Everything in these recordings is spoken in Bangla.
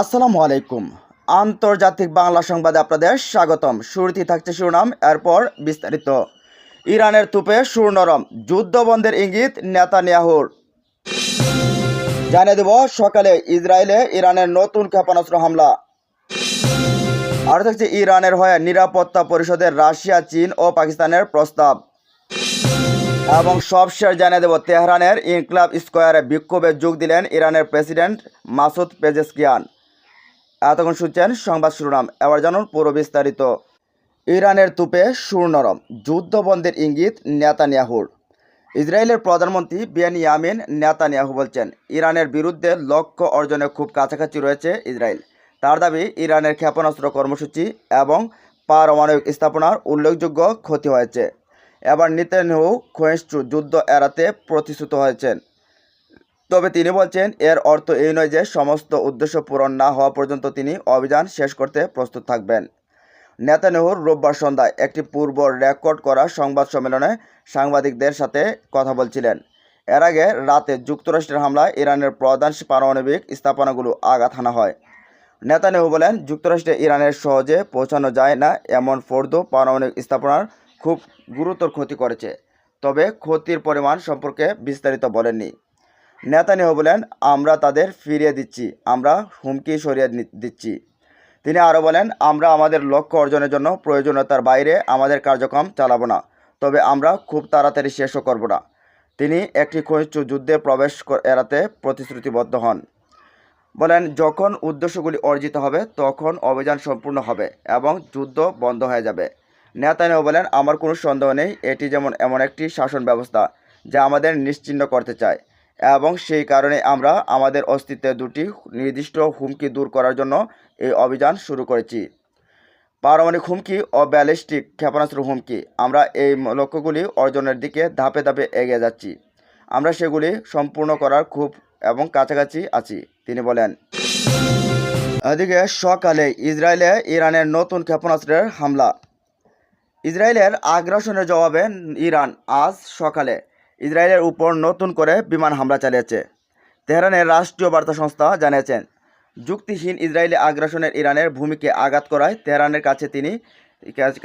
আসসালামু আলাইকুম। আন্তর্জাতিক বাংলা সংবাদে আপনাদের স্বাগতম। শুরুতেই থাকছে শিরোনাম, এরপর বিস্তারিত। ইরানের তুপে সুর নরম যুদ্ধবন্ধের ইঙ্গিত নেতা নেতানিয়াহুর। জানিয়ে দেব, সকালে ইসরায়েলে ইরানের নতুন ক্ষেপণাস্ত্র হামলা। আর থাকছে ইরানের হয়ে নিরাপত্তা পরিষদের রাশিয়া, চীন ও পাকিস্তানের প্রস্তাব। এবং সবশেষ জানিয়ে দেব, তেহরানের ইনকলাব স্কোয়ারে বিক্ষোভে যোগ দিলেন ইরানের প্রেসিডেন্ট মাসুদ পেজেসকিয়ান। এতক্ষণ শুনছেন সংবাদ শিরোনাম। এবার জানুন পুরো বিস্তারিত। ইরানের তুপে সুর নরম ইঙ্গিত নেতানিয়াহুর। ইসরায়েলের প্রধানমন্ত্রী বেনিয়ামিন নেতানিয়াহু বলছেন, ইরানের বিরুদ্ধে লক্ষ্য অর্জনে খুব কাছাকাছি রয়েছে ইসরায়েল। তার দাবি, ইরানের ক্ষেপণাস্ত্র কর্মসূচি এবং পারমাণবিক স্থাপনার উল্লেখযোগ্য ক্ষতি হয়েছে। এবার নেতানিয়াহু ক্ষয়িষ্ণু যুদ্ধ এড়াতে প্রতিশ্রুত হয়েছেন। তবে তিনি বলছেন, এর অর্থ এই নয় যে সমস্ত উদ্দেশ্য পূরণ না হওয়া পর্যন্ত তিনি অভিযান শেষ করতে প্রস্তুত থাকবেন। নেতানিয়াহুর রোববার সন্ধ্যায় একটি পূর্ব রেকর্ড করা সংবাদ সম্মেলনে সাংবাদিকদের সাথে কথা বলছিলেন। এর আগে রাতে যুক্তরাষ্ট্রের হামলায় ইরানের প্রধান পারমাণবিক স্থাপনাগুলো আঘাত হানা হয়। নেতানিয়াহু বলেন, যুক্তরাষ্ট্রে ইরানের সহজে পৌঁছানো যায় না, এমন ফোর্দ পারমাণবিক স্থাপনার খুব গুরুতর ক্ষতি করেছে। তবে ক্ষতির পরিমাণ সম্পর্কে বিস্তারিত বলেননি। নেতানিয়াহু বলেন, আমরা তাদের ফিরিয়ে দিচ্ছি, আমরা হুমকি সরিয়ে দিচ্ছি। তিনি আরও বলেন, আমরা আমাদের লক্ষ্য অর্জনের জন্য প্রয়োজনীয়তার বাইরে আমাদের কার্যক্রম চালাবো না, তবে আমরা খুব তাড়াতাড়ি শেষও করব না। তিনি একটি ক্ষয়িষ্ণু যুদ্ধে প্রবেশ এড়াতে প্রতিশ্রুতিবদ্ধ হন। বলেন, যখন উদ্দেশ্যগুলি অর্জিত হবে, তখন অভিযান সম্পূর্ণ হবে এবং যুদ্ধ বন্ধ হয়ে যাবে। নেতানিয়াহু বলেন, আমার কোনো সন্দেহ নেই, এটি যেমন এমন একটি শাসন ব্যবস্থা যা আমাদের নিশ্চিহ্ন করতে চায়। এবং সেই কারণে আমরা আমাদের অস্তিত্বের দুটি নির্দিষ্ট হুমকি দূর করার জন্য এই অভিযান শুরু করেছি। পারমাণবিক হুমকি ও ব্যালিস্টিক ক্ষেপণাস্ত্র হুমকি। আমরা এই লক্ষ্যগুলি অর্জনের দিকে ধাপে ধাপে এগিয়ে যাচ্ছি। আমরা সেগুলি সম্পূর্ণ করার খুব এবং কাছাকাছি আছি, তিনি বলেন। এদিকে সকালে ইসরায়েলে ইরানের নতুন ক্ষেপণাস্ত্রের হামলা। ইসরায়েলের আগ্রাসনের জবাবে ইরান আজ সকালে ইসরায়েলের উপর নতুন করে বিমান হামলা চালিয়েছে। তেহরানের রাষ্ট্রীয় বার্তা সংস্থা জানিয়েছেন, যুক্তিহীন ইসরায়েলি আগ্রাসনের ইরানের ভূমিকে আঘাত করায় তেহরানের কাছে তিনি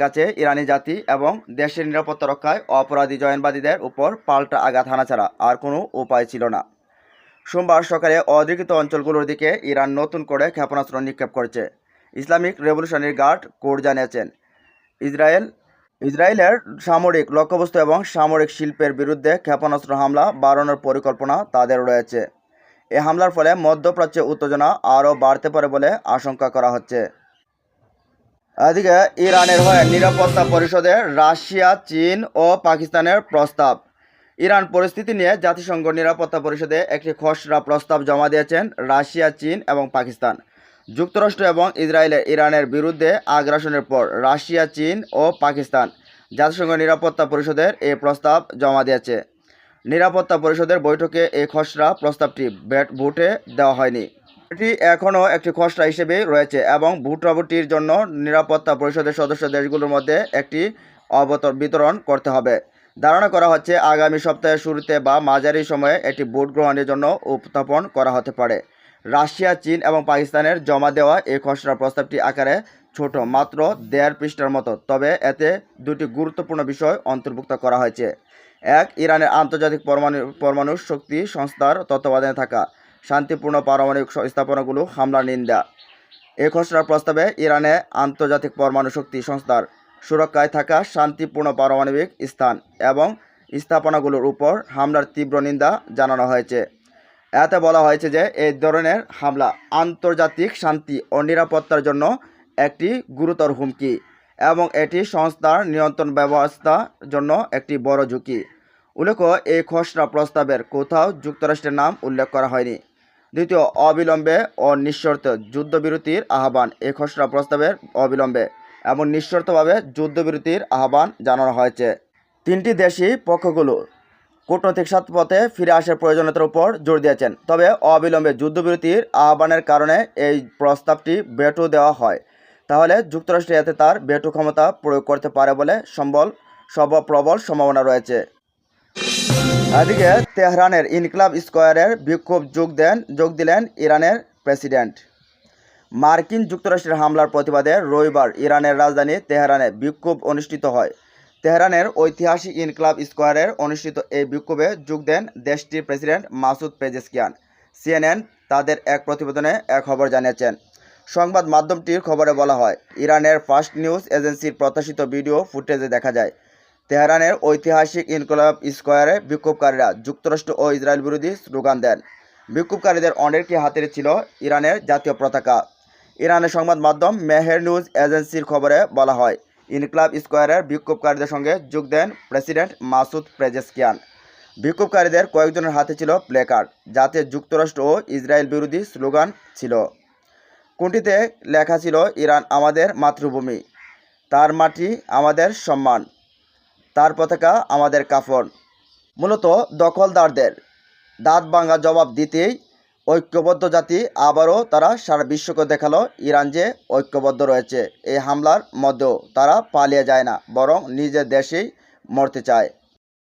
কাছে ইরানি জাতি এবং দেশের নিরাপত্তা রক্ষায় অপরাধী জয়নবাদীদের উপর পাল্টা আঘাত হানা ছাড়া আর কোনো উপায় ছিল না। সোমবার সকালে অধিকৃত অঞ্চলগুলোর দিকে ইরান নতুন করে ক্ষেপণাস্ত্র নিক্ষেপ করেছে। ইসলামিক রেভলিউশনারি গার্ড কোর্ট জানিয়েছেন, ইসরায়েল ইসরায়েলের সামরিক লক্ষ্যবস্তু এবং সামরিক শিল্পের বিরুদ্ধে ক্ষেপণাস্ত্র হামলা বাড়ানোর পরিকল্পনা তাদের রয়েছে। এ হামলার ফলে মধ্যপ্রাচ্যে উত্তেজনা আরও বাড়তে পারে বলে আশঙ্কা করা হচ্ছে। এদিকে ইরানের হয়ে নিরাপত্তা পরিষদে রাশিয়া, চীন ও পাকিস্তানের প্রস্তাব। ইরান পরিস্থিতি নিয়ে জাতিসংঘ নিরাপত্তা পরিষদে একটি খসড়া প্রস্তাব জমা দিয়েছেন রাশিয়া, চীন এবং পাকিস্তান। যুক্তরাষ্ট্র এবং ইসরায়েলের ইরানের বিরুদ্ধে আগ্রাসনের পর রাশিয়া, চীন ও পাকিস্তান জাতিসংঘ নিরাপত্তা পরিষদের এই প্রস্তাব জমা দিয়েছে। নিরাপত্তা পরিষদের বৈঠকে এই খসড়া প্রস্তাবটি ব্যাট ভোটে দেওয়া হয়নি। এটি এখনও একটি খসড়া হিসেবে রয়েছে এবং ভোটাভুটির জন্য নিরাপত্তা পরিষদের সদস্য দেশগুলোর মধ্যে একটি অবতর বিতরণ করতে হবে। ধারণা করা হচ্ছে, আগামী সপ্তাহের শুরুতে বা মাঝারি সময়ে এটি ভোট গ্রহণের জন্য উপস্থাপন করা হতে পারে। রাশিয়া, চীন এবং পাকিস্তানের জমা দেওয়া এই খসড়া প্রস্তাবটি আকারে ছোট, মাত্র দেড় পৃষ্ঠার মতো। তবে এতে দুটি গুরুত্বপূর্ণ বিষয় অন্তর্ভুক্ত করা হয়েছে। এক, ইরানের আন্তর্জাতিক পরমাণু পরমাণু শক্তি সংস্থার তত্ত্বাবধানে থাকা শান্তিপূর্ণ পারমাণবিক স্থাপনাগুলো হামলার নিন্দা। এই খসড়া প্রস্তাবে ইরানে আন্তর্জাতিক পরমাণু শক্তি সংস্থার সুরক্ষায় থাকা শান্তিপূর্ণ পারমাণবিক স্থান এবং স্থাপনাগুলোর উপর হামলার তীব্র নিন্দা জানানো হয়েছে। এতে বলা হয়েছে যে এই ধরনের হামলা আন্তর্জাতিক শান্তি ও নিরাপত্তার জন্য একটি গুরুতর হুমকি এবং এটি সংস্থার নিয়ন্ত্রণ ব্যবস্থার জন্য একটি বড় ঝুঁকি। উল্লেখ এই খসড়া প্রস্তাবের কোথাও যুক্তরাষ্ট্রের নাম উল্লেখ করা হয়নি। দ্বিতীয়, অবিলম্বে ও নিঃশর্ত যুদ্ধবিরতির আহ্বান এই খসড়া প্রস্তাবের অবিলম্বে এবং নিঃশর্তভাবে যুদ্ধবিরতির আহ্বান জানানো হয়েছে। তিনটি দেশই পক্ষগুলো কূটনৈতিক পথে ফিরে আসার প্রয়োজনীয়তার উপর জোর দিয়েছেন। তবে অবিলম্বে যুদ্ধবিরতির আহ্বানের কারণে এই প্রস্তাবটি বেটো দেওয়া হয়। তাহলে যুক্তরাষ্ট্র এতে তার বেটো ক্ষমতা প্রয়োগ করতে পারে বলে সম্বল সব প্রবল সম্ভাবনা রয়েছে। এদিকে তেহরানের ইনকলাব স্কোয়ারের বিক্ষোভ যোগ দেন, যোগ দিলেন ইরানের প্রেসিডেন্ট। মার্কিন যুক্তরাষ্ট্রের হামলার প্রতিবাদে রবিবার ইরানের রাজধানী তেহরানে বিক্ষোভ অনুষ্ঠিত হয়। তেহরানের ঐতিহাসিক ইনকলাব স্কোয়ারের অনুষ্ঠিত এই বিক্ষোভে যোগ দেন দেশটির প্রেসিডেন্ট মাসুদ পেজেসকিয়ান। সিএনএন তাদের এক প্রতিবেদনে এক খবর জানিয়েছেন। সংবাদ মাধ্যমটির খবরে বলা হয়, ইরানের ফার্স্ট নিউজ এজেন্সির প্রত্যাশিত ভিডিও ফুটেজে দেখা যায়। তেহরানের ঐতিহাসিক ইনকলাব স্কোয়ারে বিক্ষোভকারীরা যুক্তরাষ্ট্র ও ইসরায়েল বিরোধী স্লোগান দেন। বিক্ষোভকারীদের অনেকটি হাতের ছিল ইরানের জাতীয় পতাকা। ইরানের সংবাদ মাধ্যম মেহের নিউজ এজেন্সির খবরে বলা হয় ইনকলাব স্কোয়ারের বিক্ষোভকারীদের সঙ্গে যোগ দেন প্রেসিডেন্ট মাসুদ প্রেজেসকিয়ান বিক্ষোভকারীদের কয়েকজনের হাতে ছিল প্লেকার্ড, যাতে যুক্তরাষ্ট্র ও ইসরায়েল বিরোধী স্লোগান ছিল। কোনটিতে লেখা ছিল, ইরান আমাদের মাতৃভূমি, তার মাটি আমাদের সম্মান, তার পতাকা আমাদের কাফন। মূলত দখলদারদের দাঁত ভাঙা জবাব দিতেই ঐক্যবদ্ধ জাতি আবারও তারা সারা বিশ্বকে দেখাল ইরান যে ঐক্যবদ্ধ রয়েছে। এই হামলার মধ্যেও তারা পালিয়ে যায় না, বরং নিজের দেশেই মরতে চায়।